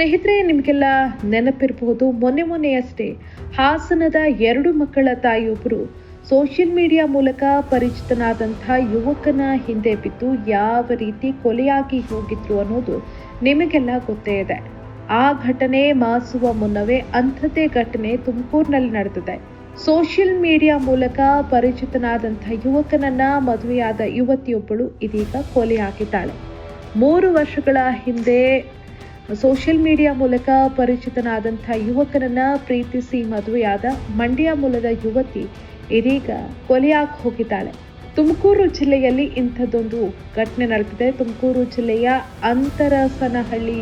ಸ್ನೇಹಿತರೆ, ನಿಮಗೆಲ್ಲ ನೆನಪಿರಬಹುದು, ಮೊನ್ನೆ ಮೊನ್ನೆಯಷ್ಟೇ ಹಾಸನದ ಎರಡು ಮಕ್ಕಳ ತಾಯಿಯೊಬ್ಬರು ಸೋಷಿಯಲ್ ಮೀಡಿಯಾ ಮೂಲಕ ಪರಿಚಿತನಾದಂಥ ಯುವಕನ ಹಿಂದೆ ಬಿದ್ದು ಯಾವ ರೀತಿ ಕೊಲೆಯಾಗಿ ಹೋಗಿದ್ರು ಅನ್ನೋದು ನಿಮಗೆಲ್ಲ ಗೊತ್ತೇ ಇದೆ. ಆ ಘಟನೆ ಮಾಸುವ ಮುನ್ನವೇ ಅಂಥದ್ದೇ ಘಟನೆ ತುಮಕೂರಿನಲ್ಲಿ ನಡೆದಿದೆ. ಸೋಷಿಯಲ್ ಮೀಡಿಯಾ ಮೂಲಕ ಪರಿಚಿತನಾದಂಥ ಯುವಕನನ್ನ ಮದುವೆಯಾದ ಯುವತಿಯೊಬ್ಬಳು ಇದೀಗ ಕೊಲೆಯಾಗಿದ್ದಾಳೆ. ಮೂರು ವರ್ಷಗಳ ಹಿಂದೆ ಸೋಷಿಯಲ್ ಮೀಡಿಯಾ ಮೂಲಕ ಪರಿಚಿತನಾದಂಥ ಯುವಕನನ್ನ ಪ್ರೀತಿಸಿ ಮದುವೆಯಾದ ಮಂಡ್ಯ ಮೂಲದ ಯುವತಿ ಇದೀಗ ಕೊಲೆಯಾಗಿ ಹೋಗಿದ್ದಾಳೆ. ತುಮಕೂರು ಜಿಲ್ಲೆಯಲ್ಲಿ ಇಂಥದ್ದೊಂದು ಘಟನೆ ನಡೆದಿದೆ. ತುಮಕೂರು ಜಿಲ್ಲೆಯ ಅಂತರಸನಹಳ್ಳಿ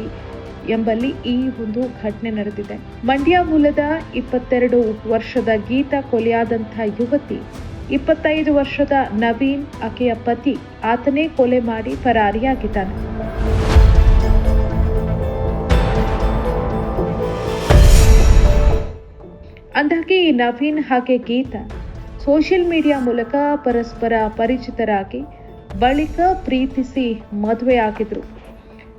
ಎಂಬಲ್ಲಿ ಈ ಒಂದು ಘಟನೆ ನಡೆದಿದೆ. ಮಂಡ್ಯ ಮೂಲದ ಇಪ್ಪತ್ತೆರಡು ವರ್ಷದ ಗೀತಾ ಕೊಲೆಯಾದಂಥ ಯುವತಿ ಇಪ್ಪತ್ತೈದು ವರ್ಷದ ನವೀನ್, ಆಕೆಯ ಪತಿ, ಆತನೇ ಕೊಲೆ ಮಾಡಿ ಪರಾರಿಯಾಗಿದ್ದಾನೆ ಅಂದಾಗೆ ನವೀನ್ ಹಾಗೆ ಗೀತಾ ಸೋಷಿಯಲ್ ಮೀಡಿಯಾ ಮೂಲಕ ಪರಸ್ಪರ ಪರಿಚಿತರಾಗಿ ಬಳಿಕ ಪ್ರೀತಿಸಿ ಮದುವೆಯಾಗಿದ್ರು.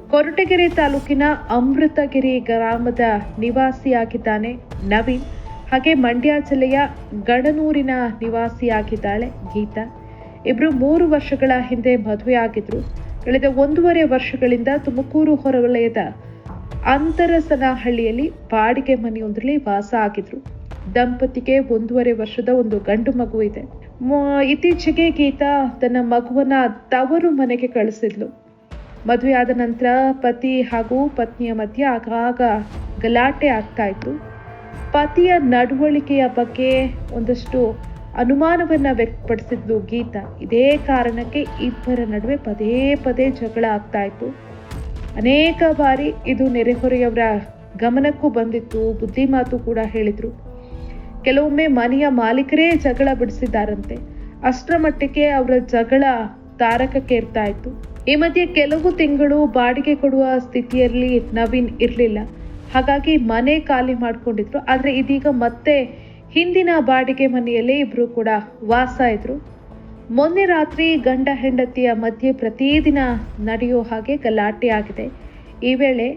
ಕೊರಟಗೆರೆ ತಾಲೂಕಿನ ಅಮೃತಗಿರಿ ಗ್ರಾಮದ ನಿವಾಸಿಯಾಗಿದ್ದಾನೆ ನವೀನ್. ಹಾಗೆ ಮಂಡ್ಯ ಜಿಲ್ಲೆಯ ಗಡನೂರಿನ ನಿವಾಸಿಯಾಗಿದ್ದಾಳೆ ಗೀತಾ. ಇಬ್ಬರು ಮೂರು ವರ್ಷಗಳ ಹಿಂದೆ ಮದುವೆಯಾಗಿದ್ರು. ಕಳೆದ ಒಂದೂವರೆ ವರ್ಷಗಳಿಂದ ತುಮಕೂರು ಹೊರವಲಯದ ಅಂತರಸನಹಳ್ಳಿಯಲ್ಲಿ ಬಾಡಿಗೆ ಮನೆಯೊಂದರಲ್ಲಿ ವಾಸ ಆಗಿದ್ರು. ದಂಪತಿಗೆ ಒಂದೂವರೆ ವರ್ಷದ ಒಂದು ಗಂಡು ಮಗು ಇದೆ. ಇತ್ತೀಚೆಗೆ ಗೀತಾ ತನ್ನ ಮಗುವನ್ನ ತವರು ಮನೆಗೆ ಕಳಿಸಿದ್ಲು. ಮದುವೆಯಾದ ನಂತರ ಪತಿ ಹಾಗೂ ಪತ್ನಿಯ ಮಧ್ಯೆ ಆಗಾಗ ಗಲಾಟೆ ಆಗ್ತಾ ಇತ್ತು. ಪತಿಯ ನಡವಳಿಕೆಯ ಬಗ್ಗೆ ಒಂದಷ್ಟು ಅನುಮಾನವನ್ನ ವ್ಯಕ್ತಪಡಿಸಿದ್ಲು ಗೀತಾ. ಇದೇ ಕಾರಣಕ್ಕೆ ಇಬ್ಬರ ನಡುವೆ ಪದೇ ಪದೇ ಜಗಳ ಆಗ್ತಾ ಇತ್ತು. ಅನೇಕ ಬಾರಿ ಇದು ನೆರೆಹೊರೆಯವರ ಗಮನಕ್ಕೂ ಬಂದಿತ್ತು ಬುದ್ಧಿ ಮಾತು ಕೂಡ ಹೇಳಿದ್ರು. ಕೆಲವೊಮ್ಮೆ ಮನೆಯ ಮಾಲೀಕರೇ ಜಗಳ ಬಿಡಿಸಿದ್ದಾರಂತೆ. ಅಷ್ಟರ ಮಟ್ಟಿಗೆ ಅವರ ಜಗಳ ತಾರಕಕ್ಕೇರ್ತಾ ಇತ್ತು ಈ ಮಧ್ಯೆ ಕೆಲವು ತಿಂಗಳು ಬಾಡಿಗೆ ಕೊಡುವ ಸ್ಥಿತಿಯಲ್ಲಿ ನವೀನ್ ಇರಲಿಲ್ಲ. ಹಾಗಾಗಿ ಮನೆ ಖಾಲಿ ಮಾಡಿಕೊಂಡಿದ್ರು. ಆದರೆ ಇದೀಗ ಮತ್ತೆ ಹಿಂದಿನ ಬಾಡಿಗೆ ಮನೆಯಲ್ಲೇ ಇಬ್ಬರು ಕೂಡ ವಾಸ ಇದ್ರು ಮೊನ್ನೆ ರಾತ್ರಿ ಗಂಡ ಹೆಂಡತಿಯ ಮಧ್ಯೆ ಪ್ರತಿದಿನ ನಡೆಯೋ ಹಾಗೆ ಗಲಾಟೆ ಆಗಿದೆ. ಈ ವೇಳೆ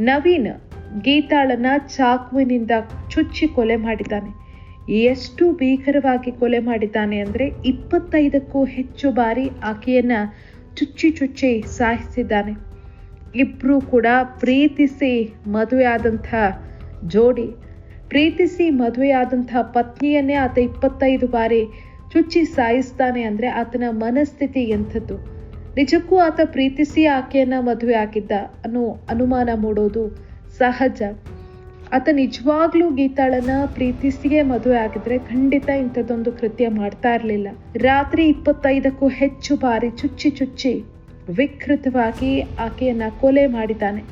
ನವೀನ್ ಗೀತಾಳನ್ನ ಚಾಕುವಿನಿಂದ ಚುಚ್ಚಿ ಕೊಲೆ ಮಾಡಿದ್ದಾನೆ. ಎಷ್ಟು ಭೀಕರವಾಗಿ ಕೊಲೆ ಮಾಡಿದ್ದಾನೆ ಅಂದ್ರೆ ಇಪ್ಪತ್ತೈದಕ್ಕೂ ಹೆಚ್ಚು ಬಾರಿ ಆಕೆಯನ್ನ ಚುಚ್ಚಿ ಚುಚ್ಚಿ ಸಾಯಿಸಿದ್ದಾನೆ. ಇಬ್ರು ಕೂಡ ಪ್ರೀತಿಸಿ ಮದುವೆಯಾದಂಥ ಜೋಡಿ. ಪ್ರೀತಿಸಿ ಮದುವೆಯಾದಂಥ ಪತ್ನಿಯನ್ನೇ ಆತ ಇಪ್ಪತ್ತೈದು ಬಾರಿ ಚುಚ್ಚಿ ಸಾಯಿಸ್ತಾನೆ ಅಂದ್ರೆ ಆತನ ಮನಸ್ಥಿತಿ ಎಂಥದ್ದು. ನಿಜಕ್ಕೂ ಆತ ಪ್ರೀತಿಸಿ ಆಕೆಯನ್ನ ಮದುವೆ ಆಗಿದ್ದ ಅನ್ನೋ ಅನುಮಾನ ಮೂಡೋದು ಸಹಜ. ಆತ ನಿಜವಾಗ್ಲೂ ಗೀತಾಳನ್ನ ಪ್ರೀತಿಸಿಯೇ ಮದುವೆ ಆಗಿದ್ರೆ ಖಂಡಿತ ಇಂಥದ್ದೊಂದು ಕೃತ್ಯ ಮಾಡ್ತಾ ಇರಲಿಲ್ಲ. ರಾತ್ರಿ ಇಪ್ಪತ್ತೈದಕ್ಕೂ ಹೆಚ್ಚು ಬಾರಿ ಚುಚ್ಚಿ ಚುಚ್ಚಿ ವಿಕೃತವಾಗಿ ಆಕೆಯನ್ನ ಕೊಲೆ ಮಾಡಿದ್ದಾನೆ.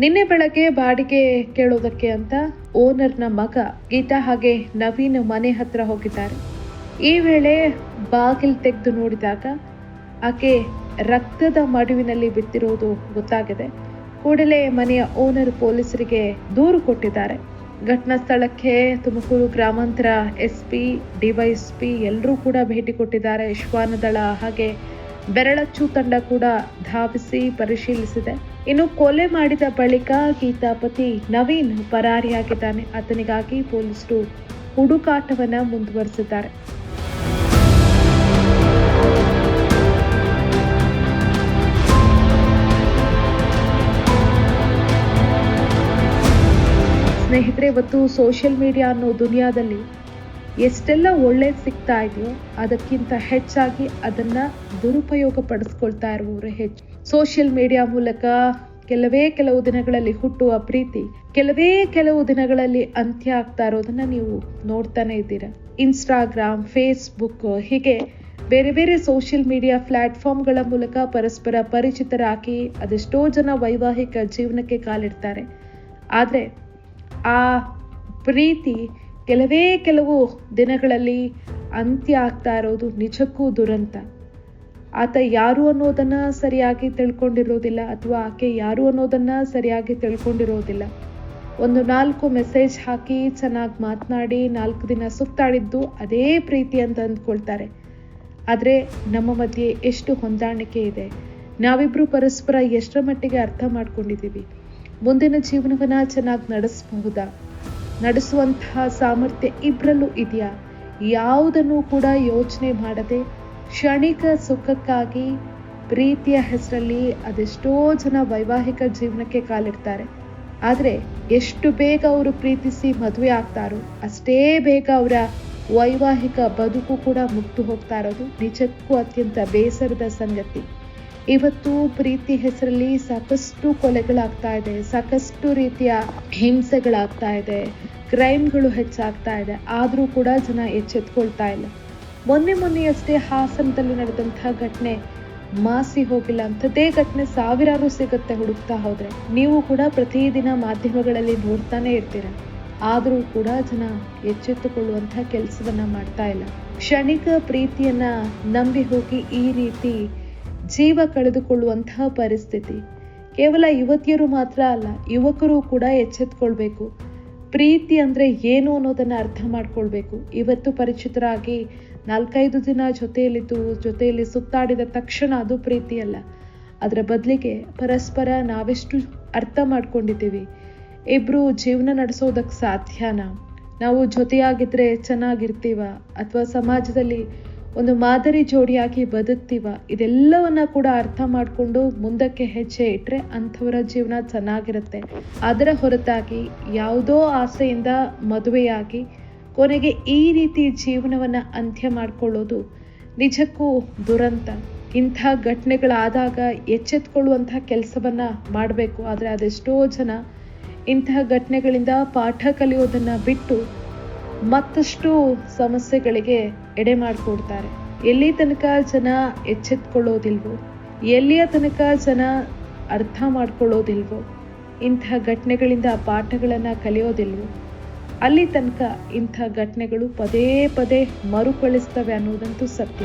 ನಿನ್ನೆ ಬೆಳಗ್ಗೆ ಬಾಡಿಗೆ ಕೇಳೋದಕ್ಕೆ ಅಂತ ಓನರ್ನ ಮಗ ಗೀತಾ ಹಾಗೆ ನವೀನ್ ಮನೆ ಹತ್ರ ಹೋಗಿದ್ದಾರೆ. ಈ ವೇಳೆ ಬಾಗಿಲು ತೆಗೆದು ನೋಡಿದಾಗ ಆಕೆ ರಕ್ತದ ಮಡುವಿನಲ್ಲಿ ಬಿದ್ದಿರೋದು ಗೊತ್ತಾಗಿದೆ. ಕೂಡಲೇ ಮನೆಯ ಓನರ್ ಪೊಲೀಸರಿಗೆ ದೂರು ಕೊಟ್ಟಿದ್ದಾರೆ. ಘಟನಾ ಸ್ಥಳಕ್ಕೆ ತುಮಕೂರು ಗ್ರಾಮಾಂತರ ಎಸ್ ಪಿ ಡಿವೈಎಸ್ಪಿ ಎಲ್ಲರೂ ಕೂಡ ಭೇಟಿ ಕೊಟ್ಟಿದ್ದಾರೆ. ಶ್ವಾನದಳ ಹಾಗೆ ಬೆರಳಚ್ಚು ತಂಡ ಕೂಡ ಧಾವಿಸಿ ಪರಿಶೀಲಿಸಿದೆ. ಇನ್ನು ಕೊಲೆ ಮಾಡಿದ ಬಳಿಕ ಗೀತಾ ನವೀನ್ ಪರಾರಿಯಾಗಿದ್ದಾನೆ. ಆತನಿಗಾಗಿ ಪೊಲೀಸರು ಹುಡುಕಾಟವನ್ನು ಮುಂದುವರೆಸಿದ್ದಾರೆ. ಸ್ನೇಹಿತರೆ ಇವತ್ತು ಸೋಷಿಯಲ್ ಮೀಡಿಯಾ ಅನ್ನೋ ದುನಿಯಾದಲ್ಲಿ ಎಷ್ಟೆಲ್ಲ ಒಳ್ಳೇದು ಸಿಗ್ತಾ ಇದೆಯೋ ಅದಕ್ಕಿಂತ ಹೆಚ್ಚಾಗಿ ಅದನ್ನು ದುರುಪಯೋಗ ಪಡಿಸ್ಕೊಳ್ತಾ ಇರುವವರು ಹೆಚ್ಚು. ಸೋಷಿಯಲ್ ಮೀಡಿಯಾ ಮೂಲಕ ಕೆಲವೇ ಕೆಲವು ದಿನಗಳಲ್ಲಿ ಹುಟ್ಟುವ ಪ್ರೀತಿ, ಕೆಲವೇ ಕೆಲವು ದಿನಗಳಲ್ಲಿ ಅಂತ್ಯ ಆಗ್ತಾ ಇರೋದನ್ನ ನೀವು ನೋಡ್ತಾನೆ ಇದ್ದೀರಾ. ಇನ್ಸ್ಟಾಗ್ರಾಮ್ ಫೇಸ್ಬುಕ್ ಹೀಗೆ ಬೇರೆ ಬೇರೆ ಸೋಷಿಯಲ್ ಮೀಡಿಯಾ ಪ್ಲಾಟ್ಫಾರ್ಮ್ಗಳ ಮೂಲಕ ಪರಸ್ಪರ ಪರಿಚಿತರಾಗಿ ಅದೆಷ್ಟೋ ಜನ ವೈವಾಹಿಕ ಜೀವನಕ್ಕೆ ಕಾಲಿಡ್ತಾರೆ. ಆದರೆ ಆ ಪ್ರೀತಿ ಕೆಲವೇ ಕೆಲವು ದಿನಗಳಲ್ಲಿ ಅಂತ್ಯ ಆಗ್ತಾ ಇರೋದು ನಿಜಕ್ಕೂ ದುರಂತ. ಆತ ಯಾರು ಅನ್ನೋದನ್ನ ಸರಿಯಾಗಿ ತಿಳ್ಕೊಂಡಿರೋದಿಲ್ಲ ಅಥವಾ ಆಕೆ ಯಾರು ಅನ್ನೋದನ್ನ ಸರಿಯಾಗಿ ತಿಳ್ಕೊಂಡಿರೋದಿಲ್ಲ. ಒಂದು ನಾಲ್ಕು ಮೆಸೇಜ್ ಹಾಕಿ ಚೆನ್ನಾಗಿ ಮಾತನಾಡಿ ನಾಲ್ಕು ದಿನ ಸುತ್ತಾಡಿದ್ದು ಅದೇ ಪ್ರೀತಿ ಅಂತ ಅಂದ್ಕೊಳ್ತಾರೆ. ಆದರೆ ನಮ್ಮ ಮಧ್ಯೆ ಎಷ್ಟು ಹೊಂದಾಣಿಕೆ ಇದೆ. ನಾವಿಬ್ಬರು ಪರಸ್ಪರ ಎಷ್ಟರ ಮಟ್ಟಿಗೆ ಅರ್ಥ ಮಾಡ್ಕೊಂಡಿದ್ದೀವಿ. ಮುಂದಿನ ಜೀವನವನ್ನ ಚೆನ್ನಾಗಿ ನಡೆಸಬಹುದಾ? ನಡೆಸುವಂತಹ ಸಾಮರ್ಥ್ಯ ಇಬ್ಬರಲ್ಲೂ ಇದೆಯಾ? ಯಾವುದನ್ನು ಕೂಡ ಯೋಚನೆ ಮಾಡದೆ ಕ್ಷಣಿಕ ಸುಖಕ್ಕಾಗಿ ಪ್ರೀತಿಯ ಹೆಸರಲ್ಲಿ ಅದೆಷ್ಟೋ ಜನ ವೈವಾಹಿಕ ಜೀವನಕ್ಕೆ ಕಾಲಿಡ್ತಾರೆ. ಆದರೆ ಎಷ್ಟು ಬೇಗ ಅವರು ಪ್ರೀತಿಸಿ ಮದುವೆ ಆಗ್ತಾರೋ, ಅಷ್ಟೇ ಬೇಗ ಅವರ ವೈವಾಹಿಕ ಬದುಕು ಕೂಡ ಮುಗ್ದು ಹೋಗ್ತಾ ಇರೋದು ನಿಜಕ್ಕೂ ಅತ್ಯಂತ ಬೇಸರದ ಸಂಗತಿ. ಇವತ್ತು ಪ್ರೀತಿ ಹೆಸರಲ್ಲಿ ಸಾಕಷ್ಟು ಕೊಲೆಗಳಾಗ್ತಾ ಇದೆ, ಸಾಕಷ್ಟು ರೀತಿಯ ಹಿಂಸೆಗಳಾಗ್ತಾ ಇದೆ, ಕ್ರೈಮ್ಗಳು ಹೆಚ್ಚಾಗ್ತಾ ಇದೆ, ಆದರೂ ಕೂಡ ಜನ ಎಚ್ಚೆತ್ಕೊಳ್ತಾ ಇಲ್ಲ. ಮೊನ್ನೆ ಮೊನ್ನೆಯಷ್ಟೇ ಹಾಸನದಲ್ಲಿ ನಡೆದಂತಹ ಘಟನೆ ಮಾಸಿ ಹೋಗಿಲ್ಲ ಅಂಥದ್ದೇ ಘಟನೆ ಸಾವಿರಾರು ಸಿಗುತ್ತೆ ಹುಡುಕ್ತಾ ಹೋದರೆ. ನೀವು ಕೂಡ ಪ್ರತಿದಿನ ಮಾಧ್ಯಮಗಳಲ್ಲಿ ನೋಡ್ತಾನೆ ಇರ್ತೀರ. ಆದರೂ ಕೂಡ ಜನ ಎಚ್ಚೆತ್ತುಕೊಳ್ಳುವಂತಹ ಕೆಲಸವನ್ನು ಮಾಡ್ತಾ ಇಲ್ಲ. ಕ್ಷಣಿಕ ಪ್ರೀತಿಯನ್ನ ನಂಬಿ ಹೋಗಿ ಈ ರೀತಿ ಜೀವ ಕಳೆದುಕೊಳ್ಳುವಂತಹ ಪರಿಸ್ಥಿತಿ. ಕೇವಲ ಯುವತಿಯರು ಮಾತ್ರ ಅಲ್ಲ, ಯುವಕರು ಕೂಡ ಎಚ್ಚೆತ್ಕೊಳ್ಬೇಕು. ಪ್ರೀತಿ ಅಂದ್ರೆ ಏನು ಅನ್ನೋದನ್ನ ಅರ್ಥ ಮಾಡ್ಕೊಳ್ಬೇಕು. ಇವತ್ತು ಪರಿಚಿತರಾಗಿ ನಾಲ್ಕೈದು ದಿನ ಜೊತೆಯಲ್ಲಿದ್ದು, ಜೊತೆಯಲ್ಲಿ ಸುತ್ತಾಡಿದ ತಕ್ಷಣ ಅದು ಪ್ರೀತಿ ಅಲ್ಲ. ಅದರ ಬದಲಿಗೆ ಪರಸ್ಪರ ನಾವೆಷ್ಟು ಅರ್ಥ ಮಾಡ್ಕೊಂಡಿದ್ದೀವಿ. ಇಬ್ರು ಜೀವನ ನಡೆಸೋದಕ್ಕೆ ಸಾಧ್ಯನಾ? ನಾವು ಜೊತೆಯಾಗಿದ್ರೆ ಚೆನ್ನಾಗಿರ್ತೀವ? ಅಥವಾ ಸಮಾಜದಲ್ಲಿ ಒಂದು ಮಾದರಿ ಜೋಡಿಯಾಗಿ ಬದುಕ್ತೀವ. ಇದೆಲ್ಲವನ್ನ ಕೂಡ ಅರ್ಥ ಮಾಡಿಕೊಂಡು ಮುಂದಕ್ಕೆ ಹೆಜ್ಜೆ ಇಟ್ಟರೆ ಅಂಥವರ ಜೀವನ ಚೆನ್ನಾಗಿರುತ್ತೆ. ಅದರ ಹೊರತಾಗಿ ಯಾವುದೋ ಆಸೆಯಿಂದ ಮದುವೆಯಾಗಿ ಕೊನೆಗೆ ಈ ರೀತಿ ಜೀವನವನ್ನು ಅಂತ್ಯ ಮಾಡಿಕೊಳ್ಳೋದು ನಿಜಕ್ಕೂ ದುರಂತ. ಇಂಥ ಘಟನೆಗಳಾದಾಗ ಎಚ್ಚೆತ್ಕೊಳ್ಳುವಂಥ ಕೆಲಸವನ್ನು ಮಾಡಬೇಕು. ಆದರೆ ಅದೆಷ್ಟೋ ಜನ ಇಂತಹ ಘಟನೆಗಳಿಂದ ಪಾಠ ಕಲಿಯೋದನ್ನು ಬಿಟ್ಟು ಮತ್ತಷ್ಟು ಸಮಸ್ಯೆಗಳಿಗೆ ಎಡೆ ಮಾಡಿಕೊಡ್ತಾರೆ. ಎಲ್ಲಿ ತನಕ ಜನ ಎಚ್ಚೆತ್ಕೊಳ್ಳೋದಿಲ್ವೋ, ಎಲ್ಲಿಯ ತನಕ ಜನ ಅರ್ಥ ಮಾಡ್ಕೊಳ್ಳೋದಿಲ್ವೋ, ಇಂಥ ಘಟನೆಗಳಿಂದ ಪಾಠಗಳನ್ನು ಕಲಿಯೋದಿಲ್ವೋ, ಅಲ್ಲಿ ತನಕ ಇಂಥ ಘಟನೆಗಳು ಪದೇ ಪದೇ ಮರುಕಳಿಸ್ತವೆ ಅನ್ನೋದಂತೂ ಸತ್ಯ.